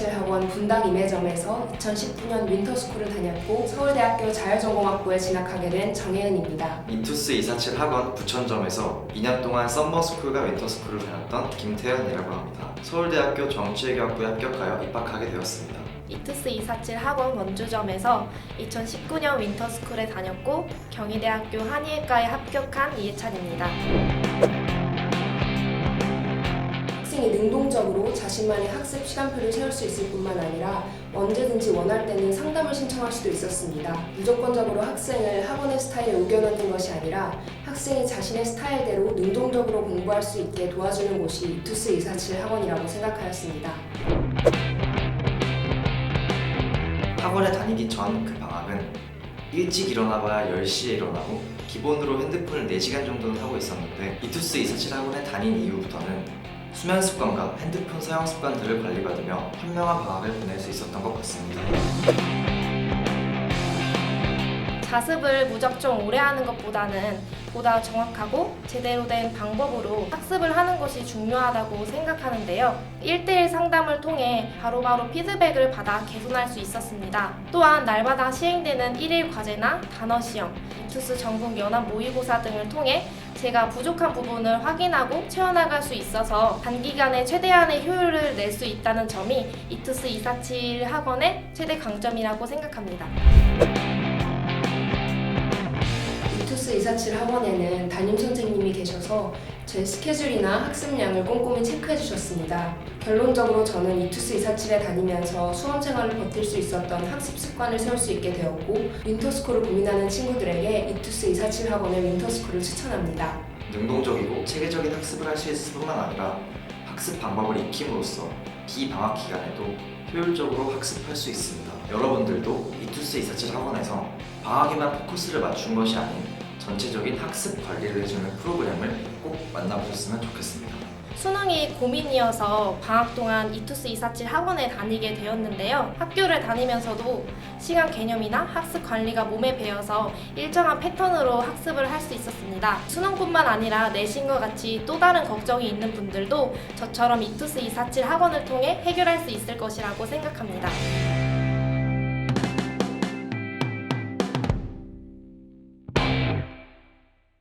247 학원 분당 임해점에서 2019년 윈터스쿨을 다녔고 서울대학교 자율전공학부에 진학하게 된 정혜은입니다. 인투스 247 학원 부천점에서 2년 동안 썸머스쿨과 윈터스쿨을 다녔던 김태현이라고 합니다. 서울대학교 정치외교학부에 합격하여 입학하게 되었습니다. 이투스 247 학원 원주점에서 2019년 윈터스쿨에 다녔고 경희대학교 한의학과에 합격한 이해찬입니다. 학생이 능동적으로 자신만의 학습 시간표를 세울 수 있을 뿐만 아니라 언제든지 원할 때는 상담을 신청할 수도 있었습니다. 무조건적으로 학생을 학원의 스타일에 우겨넣는 것이 아니라 학생이 자신의 스타일대로 능동적으로 공부할 수 있게 도와주는 곳이 이투스 247 학원이라고 생각하였습니다. 학원에 다니기 전 그 방학은 일찍 일어나봐야 10시에 일어나고 기본으로 핸드폰을 4시간 정도는 하고 있었는데 이투스 247 학원에 다닌 이후부터는 수면 습관과 핸드폰 사용 습관들을 관리받으며 현명한 방학을 보낼 수 있었던 것 같습니다. 자습을 무작정 오래 하는 것보다는 보다 정확하고 제대로 된 방법으로 학습을 하는 것이 중요하다고 생각하는데요. 1대1 상담을 통해 바로바로 피드백을 받아 개선할 수 있었습니다. 또한 날마다 시행되는 1일 과제나 단어 시험, 이투스 전국 연합 모의고사 등을 통해 제가 부족한 부분을 확인하고 채워나갈 수 있어서 단기간에 최대한의 효율을 낼 수 있다는 점이 이투스 247 학원의 최대 강점이라고 생각합니다. 이투스 247 학원에는 담임 선생님이 계셔서 제 스케줄이나 학습량을 꼼꼼히 체크해 주셨습니다. 결론적으로 저는 이투스 247에 다니면서 수험 생활을 버틸 수 있었던 학습 습관을 세울 수 있게 되었고 윈터스쿨을 고민하는 친구들에게 이투스 247 학원의 윈터스쿨을 추천합니다. 능동적이고 체계적인 학습을 할 수 있을 뿐만 아니라 학습 방법을 익힘으로써 비방학 기간에도 효율적으로 학습할 수 있습니다. 여러분들도 이투스 247 학원에서 방학에만 포커스를 맞춘 것이 아닌 전체적인 학습 관리를 해주는 프로그램을 꼭 만나보셨으면 좋겠습니다. 수능이 고민이어서 방학 동안 이투스 247 학원에 다니게 되었는데요. 학교를 다니면서도 시간 개념이나 학습 관리가 몸에 배어서 일정한 패턴으로 학습을 할 수 있었습니다. 수능뿐만 아니라 내신과 같이 또 다른 걱정이 있는 분들도 저처럼 이투스 247 학원을 통해 해결할 수 있을 것이라고 생각합니다.